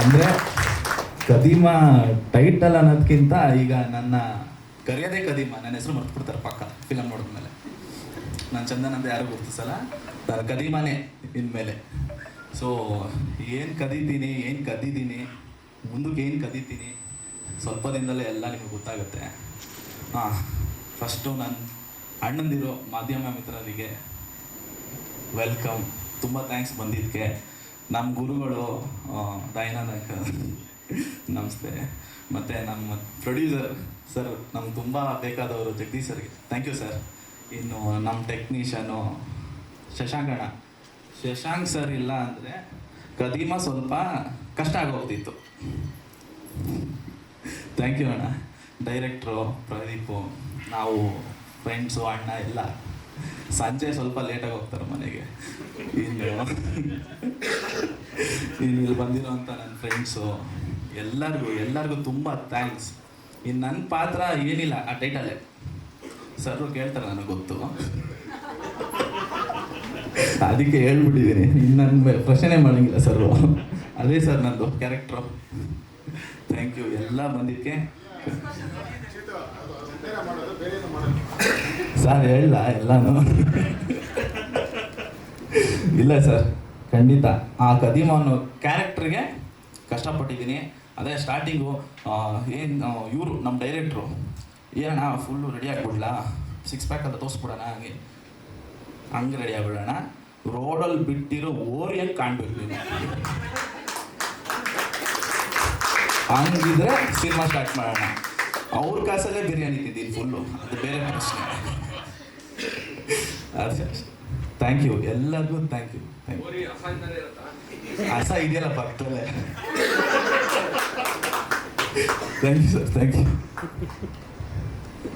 ಅಂದ್ರೆ ಕದೀಮ ಟೈಟಲ್ ಅನ್ನೋದಕ್ಕಿಂತ ಈಗ ನನ್ನ ಕರೆಯೋದೇ ಕದೀಮ, ನನ್ನ ಹೆಸರು ಮರ್ತು ಬಿಡ್ತಾರೆ ಪಕ್ಕ ಫಿಲಮ್ ನೋಡಿದ್ಮೇಲೆ ನಾನು ಚಂದನ್ ಅಂತ ಯಾರು ಗುರ್ತಿಸಲ್ಲ ಕದೀಮನೇ ಇನ್ಮೇಲೆ. ಸೊ ಏನು ಕದೀತೀನಿ ಏನು ಕದೀತೀನಿ ಮುಂದಕ್ಕೆ ಏನು ಕದೀತೀನಿ, ಸ್ವಲ್ಪ ದಿನದಲ್ಲೇ ಎಲ್ಲ ನಿಮಗೆ ಗೊತ್ತಾಗುತ್ತೆ. ಹಾಂ ಫಸ್ಟು ನನ್ನ ಅಣ್ಣಂದಿರೋ ಮಾಧ್ಯಮ ಮಿತ್ರರಿಗೆ ವೆಲ್ಕಮ್ ತುಂಬ ಥ್ಯಾಂಕ್ಸ್ ಬಂದಿದ್ದಕ್ಕೆ ನಮ್ಮ ಗುರುಗಳು ದಯಾನಂದ ನಮಸ್ತೆ. ಮತ್ತು ನಮ್ಮ ಪ್ರೊಡ್ಯೂಸರ್ ಸರ್ ನಮ್ಗೆ ತುಂಬ ಬೇಕಾದವರು ಜಗದೀಶ್ ಸರ್ಗೆ. ಥ್ಯಾಂಕ್ ಯು ಸರ್ ಇನ್ನು ನಮ್ಮ ಟೆಕ್ನಿಷಿಯನು ಶಶಾಂಕಣ ಶಶಾಂಕ್ ಸರ್ ಇಲ್ಲ ಅಂದರೆ ಕದೀಮ ಸ್ವಲ್ಪ ಕಷ್ಟ ಆಗೋಗ್ತಿತ್ತು. ಥ್ಯಾಂಕ್ ಯು ಅಣ್ಣ. ಡೈರೆಕ್ಟ್ರು ಪ್ರದೀಪು, ನಾವು ಫ್ರೆಂಡ್ಸು ಅಣ್ಣ, ಎಲ್ಲ. ಸಂಜೆ ಸ್ವಲ್ಪ ಲೇಟಾಗಿ ಹೋಗ್ತಾರೆ ಮನೆಗೆ. ಇನ್ನು ಇನ್ನು ಇಲ್ಲಿ ಅಂತ ನನ್ನ ಫ್ರೆಂಡ್ಸು ಎಲ್ಲರಿಗೂ ಎಲ್ಲರಿಗೂ ತುಂಬ ಥ್ಯಾಂಕ್ಸ್ ಇನ್ನು ನನ್ನ ಪಾತ್ರ ಏನಿಲ್ಲ ಆ ಟೈಟಲ್ಲೇ ಸರ್ ಕೇಳ್ತಾರೆ ನನಗೆ ಗೊತ್ತು. ಅದಕ್ಕೆ ಹೇಳ್ಬಿಟ್ಟಿದ್ದೀನಿ ಇನ್ನು ನನ್ನ ಪ್ರಶ್ನೆ ಮಾಡಂಗಿಲ್ಲ ಸರ್ ಅದೇ ಸರ್ ನಂದು ಕ್ಯಾರೆಕ್ಟ್ರು ಥ್ಯಾಂಕ್ ಯು ಎಲ್ಲ ಬಂದಿದ್ದಕ್ಕೆ. ಸರ್ ಹೇಳ ಎಲ್ಲನೂ. ಇಲ್ಲ ಸರ್ ಖಂಡಿತ. ಆ ಕದೀಮ ಅನ್ನೋ ಕ್ಯಾರೆಕ್ಟ್ರಿಗೆ ಕಷ್ಟಪಟ್ಟಿದ್ದೀನಿ. ಅದೇ ಸ್ಟಾರ್ಟಿಂಗು ಏನು ಇವರು ನಮ್ಮ ಡೈರೆಕ್ಟ್ರು ಏನಣ್ಣ ಫುಲ್ಲು ರೆಡಿ ಆಗಿಬಿಡಲ? ಸಿಕ್ಸ್ ಪ್ಯಾಕ್ ಅಂತ ತೋರಿಸ್ಬಿಡೋಣ ಹಂಗೆ. ಹಂಗೆ ರೆಡಿ ಆಗ್ಬಿಡೋಣ. ರೋಡಲ್ಲಿ ಬಿಟ್ಟಿರೋ ಓರಿಯಲ್ಲಿ ಕಾಣ್ಬೇಕು ಹಂಗಿದ್ರೆ ಸಿನಿಮಾ ಸ್ಟಾರ್ಟ್ ಮಾಡೋಣ. ಅವ್ರ ಕಾಸಲ್ಲೇ ಬಿರಿಯಾನಿ ತಿದ್ದೀನಿ ಫುಲ್ಲು ಅದು ಬೇರೆ ಪ್ರಶ್ನೆ. ಅಷ್ಟೇ ಥ್ಯಾಂಕ್ ಯು ಎಲ್ಲರಿಗೂ ಥ್ಯಾಂಕ್ ಯು ಥ್ಯಾಂಕ್ ಯು ಹಸ ಇದೆಯಲ್ಲ ಪಕ್ಕದಲ್ಲೇ thank you sir thank you